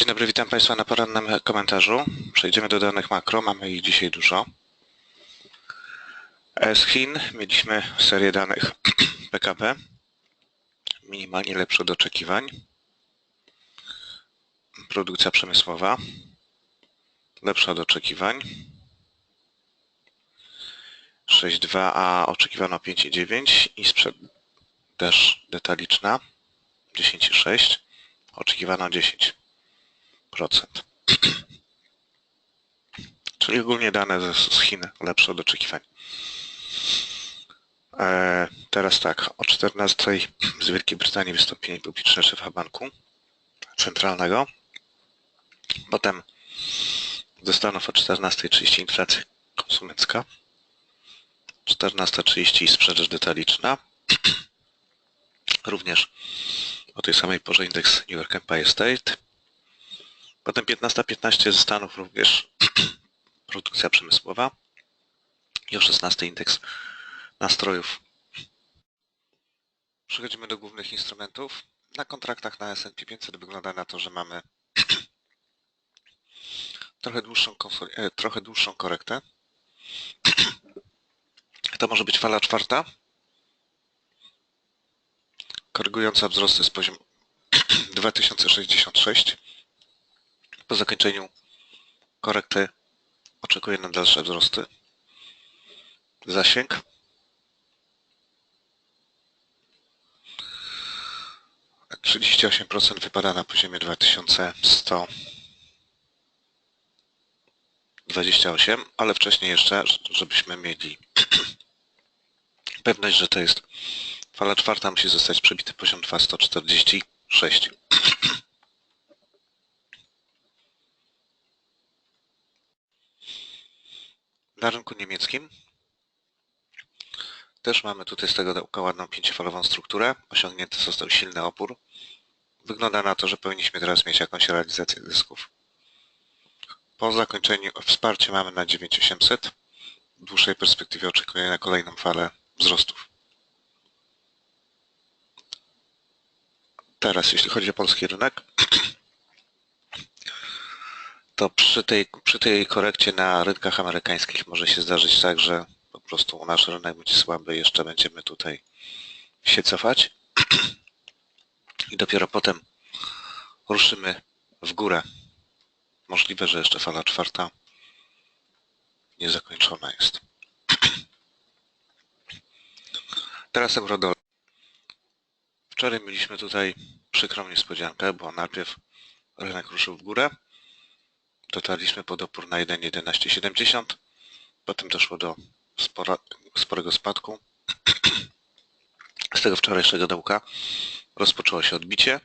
Dzień dobry, witam Państwa na porannym komentarzu. Przejdziemy do danych makro, mamy ich dzisiaj dużo. E, Z Chin mieliśmy serię danych PKB, minimalnie lepsze od oczekiwań. Produkcja przemysłowa, lepsza od oczekiwań. 6,2, a oczekiwano 5,9 i sprzedaż detaliczna 10,6, oczekiwano 10%. Czyli ogólnie dane z Chin lepsze od oczekiwań. E, teraz tak, o 14 z Wielkiej Brytanii wystąpienie publiczne szefa banku centralnego. Potem ze Stanów o 14.30 inflacja konsumencka. 14.30 sprzedaż detaliczna. Również o tej samej porze indeks New York Empire State. Potem 15.15 ze Stanów również produkcja przemysłowa. I o 16 indeks nastrojów. Przechodzimy do głównych instrumentów. Na kontraktach na S&P 500 wygląda na to, że mamy trochę dłuższą, e, trochę dłuższą korektę. To może być fala czwarta, korygująca wzrosty z poziomu 2066. Po zakończeniu korekty oczekuję na dalsze wzrosty. Zasięg. Trzydzieści osiem procent wypada na poziomie 2128, ale wcześniej jeszcze, żebyśmy mieli pewność, że to jest fala czwarta, musi zostać przebity poziom 2146. Na rynku niemieckim też mamy tutaj z tego ładną pięciofalową strukturę. Osiągnięty został silny opór. Wygląda na to, że powinniśmy teraz mieć jakąś realizację zysków. Po zakończeniu wsparcie mamy na 9800. W dłuższej perspektywie oczekuję na kolejną falę wzrostów. Teraz, jeśli chodzi o polski rynek, to przy tej, przy tej korekcie na rynkach amerykańskich może się zdarzyć tak, że po prostu nasz rynek będzie słaby, jeszcze będziemy tutaj się cofać i dopiero potem ruszymy w górę. Możliwe, że jeszcze fala czwarta niezakończona jest. Teraz euro Wczoraj mieliśmy tutaj przykrą niespodziankę, bo najpierw rynek ruszył w górę, dotarliśmy pod opór na 1.1170, potem doszło do spora, sporego spadku. Z tego wczorajszego dołka rozpoczęło się odbicie.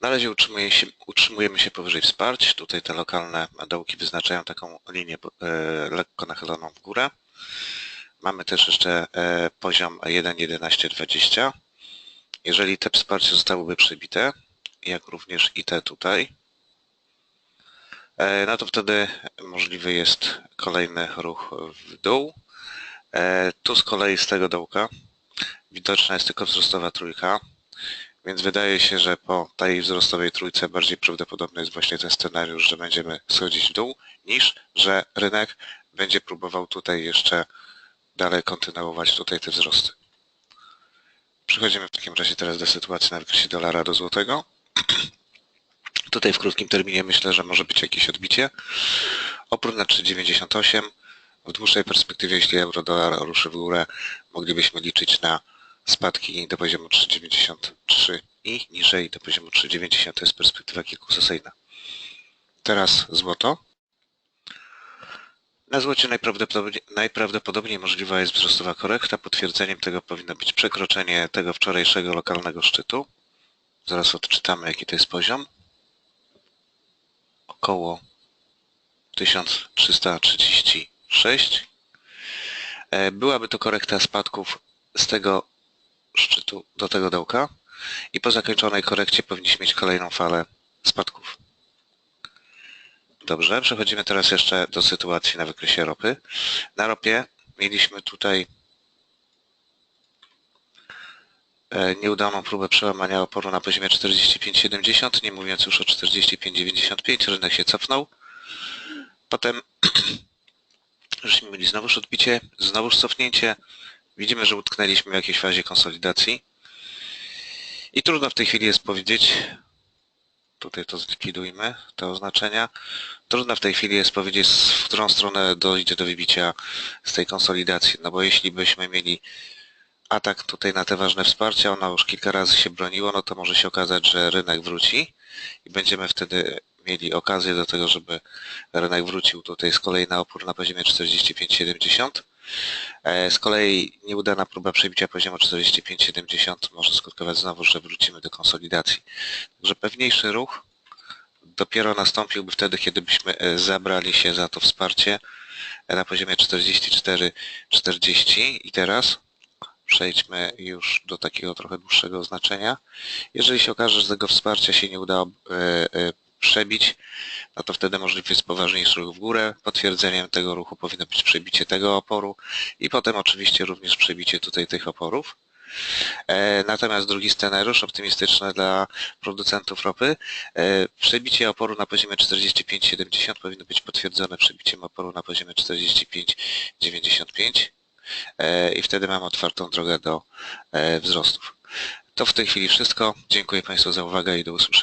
Na razie utrzymuje się, utrzymujemy się powyżej wsparć. Tutaj te lokalne dołki wyznaczają taką linię e, lekko nachyloną w górę. Mamy też jeszcze e, poziom 1.1120. Jeżeli te wsparcie zostałyby przebite, jak również i te tutaj, no to wtedy możliwy jest kolejny ruch w dół. E, Tu z kolei z tego dołka widoczna jest tylko wzrostowa trójka, więc wydaje się, że po tej wzrostowej trójce bardziej prawdopodobny jest właśnie ten scenariusz, że będziemy schodzić w dół, niż że rynek będzie próbował tutaj jeszcze dalej kontynuować tutaj te wzrosty. Przechodzimy w takim razie teraz do sytuacji na wykresie dolara do złotego. Tutaj w krótkim terminie myślę, że może być jakieś odbicie. Opór na 3,98. W dłuższej perspektywie, jeśli euro-dolar ruszy w górę, moglibyśmy liczyć na spadki do poziomu 3,93 i niżej do poziomu 3,90. To jest perspektywa kilkusesyjna. Teraz złoto. Na złocie najprawdopodobniej, najprawdopodobniej możliwa jest wzrostowa korekta. Potwierdzeniem tego powinno być przekroczenie tego wczorajszego lokalnego szczytu. Zaraz odczytamy jaki to jest poziom. Około 1336. E, Byłaby to korekta spadków z tego szczytu do tego dołka i po zakończonej korekcie powinniśmy mieć kolejną falę spadków. Dobrze, przechodzimy teraz jeszcze do sytuacji na wykresie ropy. Na ropie mieliśmy tutaj e, nieudaną próbę przełamania oporu na poziomie 45,70, nie mówiąc już o 45,95, rynek się cofnął. Potem żeśmy mieli znowuż odbicie, znowuż cofnięcie. Widzimy, że utknęliśmy w jakiejś fazie konsolidacji. I trudno w tej chwili jest powiedzieć, tutaj to zlikwidujmy, te oznaczenia. Trudno w tej chwili jest powiedzieć, w którą stronę dojdzie do wybicia z tej konsolidacji, no bo jeśli byśmy mieli atak tutaj na te ważne wsparcia, ono już kilka razy się broniło, no to może się okazać, że rynek wróci i będziemy wtedy mieli okazję do tego, żeby rynek wrócił tutaj z kolei na opór na poziomie 45,70. E, Z kolei nieudana próba przebicia poziomu 45,70 może skutkować znowu, że wrócimy do konsolidacji. Także pewniejszy ruch dopiero nastąpiłby wtedy, kiedy byśmy e, zabrali się za to wsparcie e, na poziomie 44,40 i teraz przejdźmy już do takiego trochę dłuższego oznaczenia. Jeżeli się okaże, że tego wsparcia się nie udało e, e, przebić, no to wtedy możliwy jest poważniejszy ruch w górę. Potwierdzeniem tego ruchu powinno być przebicie tego oporu i potem oczywiście również przebicie tutaj tych oporów. E, Natomiast drugi scenariusz optymistyczny dla producentów ropy, przebicie oporu na poziomie 45,70 powinno być potwierdzone przebiciem oporu na poziomie 45,95 e, i wtedy mamy otwartą drogę do e, wzrostów. To w tej chwili wszystko. Dziękuję Państwu za uwagę i do usłyszenia.